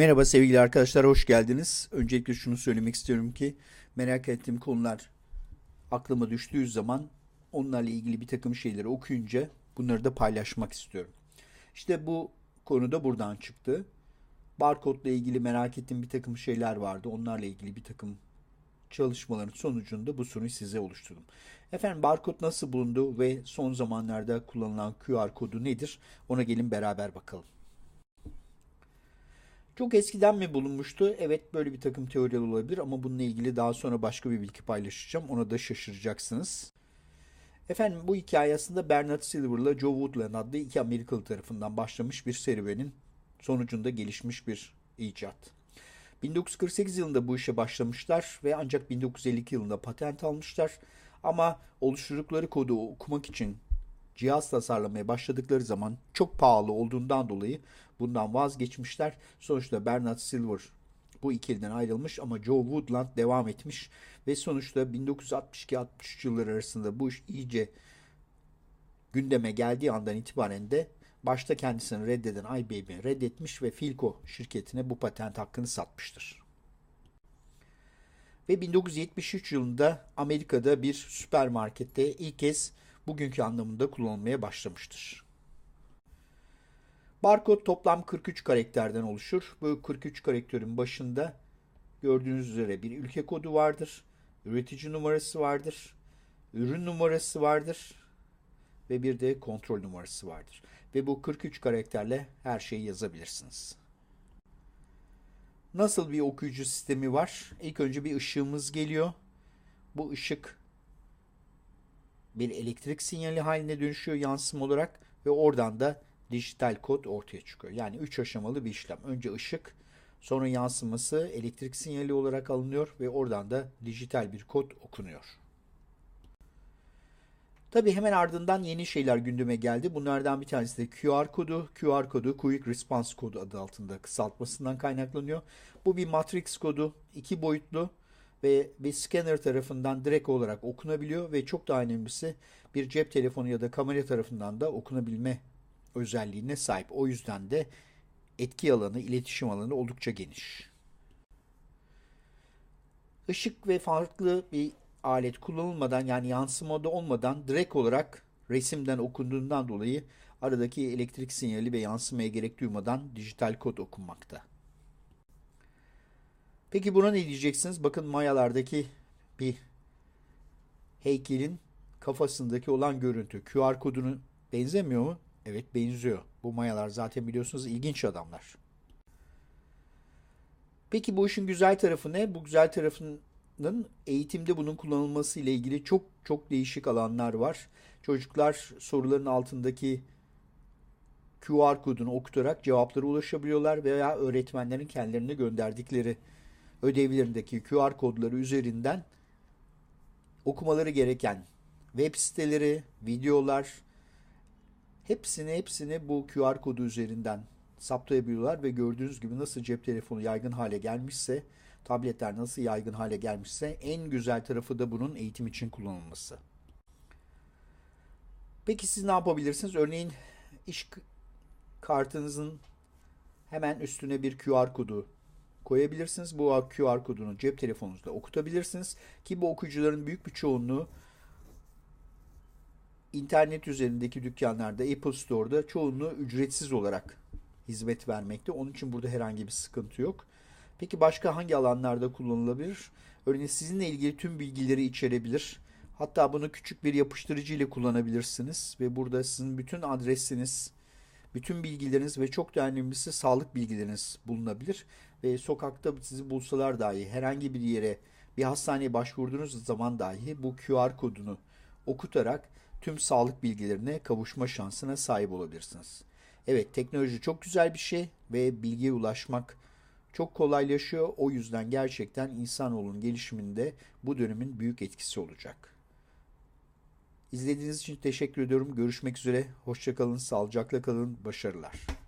Merhaba sevgili arkadaşlar, hoş geldiniz. Öncelikle şunu söylemek istiyorum ki merak ettiğim konular aklıma düştüğü zaman onlarla ilgili bir takım şeyleri okuyunca bunları da paylaşmak istiyorum. İşte bu konuda buradan çıktı. Barkodla ilgili merak ettiğim bir takım şeyler vardı. Onlarla ilgili bir takım çalışmaların sonucunda bu soruyu size oluşturdum. Efendim barkod nasıl bulundu ve son zamanlarda kullanılan QR kodu nedir? Ona gelin beraber bakalım. Çok eskiden mi bulunmuştu? Evet böyle bir takım teoriler olabilir ama bununla ilgili daha sonra başka bir bilgi paylaşacağım. Ona da şaşıracaksınız. Efendim bu hikaye aslında Bernard Silver ile Joe Woodland adlı iki Amerikalı tarafından başlamış bir serüvenin sonucunda gelişmiş bir icat. 1948 yılında bu işe başlamışlar ve ancak 1952 yılında patent almışlar. Ama oluşturdukları kodu okumak için cihaz tasarlamaya başladıkları zaman çok pahalı olduğundan dolayı bundan vazgeçmişler. Sonuçta Bernard Silver bu ikiliden ayrılmış ama Joe Woodland devam etmiş ve sonuçta 1962-63 yılları arasında bu iş iyice gündeme geldiği andan itibaren de başta kendisini reddeden IBM reddetmiş ve Philco şirketine bu patent hakkını satmıştır. Ve 1973 yılında Amerika'da bir süpermarkette ilk kez bugünkü anlamında kullanılmaya başlamıştır. Barkod toplam 43 karakterden oluşur. Bu 43 karakterin başında gördüğünüz üzere bir ülke kodu vardır, üretici numarası vardır, ürün numarası vardır ve bir de kontrol numarası vardır. Ve bu 43 karakterle her şeyi yazabilirsiniz. Nasıl bir okuyucu sistemi var? İlk önce bir ışığımız geliyor. Bu ışık bir elektrik sinyali haline dönüşüyor yansım olarak ve oradan da dijital kod ortaya çıkıyor. Yani 3 aşamalı bir işlem. Önce ışık, sonra yansıması elektrik sinyali olarak alınıyor ve oradan da dijital bir kod okunuyor. Tabi hemen ardından yeni şeyler gündeme geldi. Bunlardan bir tanesi de QR kodu. QR kodu Quick Response kodu adı altında kısaltmasından kaynaklanıyor. Bu bir matrix kodu, iki boyutlu ve bir scanner tarafından direkt olarak okunabiliyor ve çok daha önemlisi bir cep telefonu ya da kamera tarafından da okunabilme özelliğine sahip. O yüzden de etki alanı, iletişim alanı oldukça geniş. Işık ve farklı bir alet kullanılmadan yani yansımada olmadan direkt olarak resimden okunduğundan dolayı aradaki elektrik sinyali ve yansımaya gerek duymadan dijital kod okunmakta. Peki buna ne diyeceksiniz? Bakın Mayalardaki bir heykelin kafasındaki olan görüntü QR kodunu benzemiyor mu? Evet benziyor. Bu Mayalar zaten biliyorsunuz ilginç adamlar. Peki bu işin güzel tarafı ne? Bu güzel tarafının eğitimde bunun kullanılması ile ilgili çok çok değişik alanlar var. Çocuklar soruların altındaki QR kodunu okutarak cevaplara ulaşabiliyorlar veya öğretmenlerin kendilerine gönderdikleri ödevlerindeki QR kodları üzerinden okumaları gereken web siteleri, videolar hepsini hepsini bu QR kodu üzerinden saptayabiliyorlar ve gördüğünüz gibi nasıl cep telefonu yaygın hale gelmişse, tabletler nasıl yaygın hale gelmişse en güzel tarafı da bunun eğitim için kullanılması. Peki siz ne yapabilirsiniz? Örneğin iş kartınızın hemen üstüne bir QR kodu koyabilirsiniz. Bu QR kodunu cep telefonunuzda okutabilirsiniz. Ki bu okuyucuların büyük bir çoğunluğu internet üzerindeki dükkanlarda, Apple Store'da çoğunluğu ücretsiz olarak hizmet vermekte. Onun için burada herhangi bir sıkıntı yok. Peki başka hangi alanlarda kullanılabilir? Örneğin sizinle ilgili tüm bilgileri içerebilir. Hatta bunu küçük bir yapıştırıcı ile kullanabilirsiniz ve burada sizin bütün adresiniz, bütün bilgileriniz ve çok da önemlisi sağlık bilgileriniz bulunabilir. Ve sokakta sizi bulsalar dahi herhangi bir yere bir hastaneye başvurduğunuz zaman dahi bu QR kodunu okutarak tüm sağlık bilgilerine kavuşma şansına sahip olabilirsiniz. Evet teknoloji çok güzel bir şey ve bilgiye ulaşmak çok kolaylaşıyor. O yüzden gerçekten insanoğlunun gelişiminde bu dönemin büyük etkisi olacak. İzlediğiniz için teşekkür ediyorum. Görüşmek üzere. Hoşçakalın, sağlıcakla kalın, başarılar.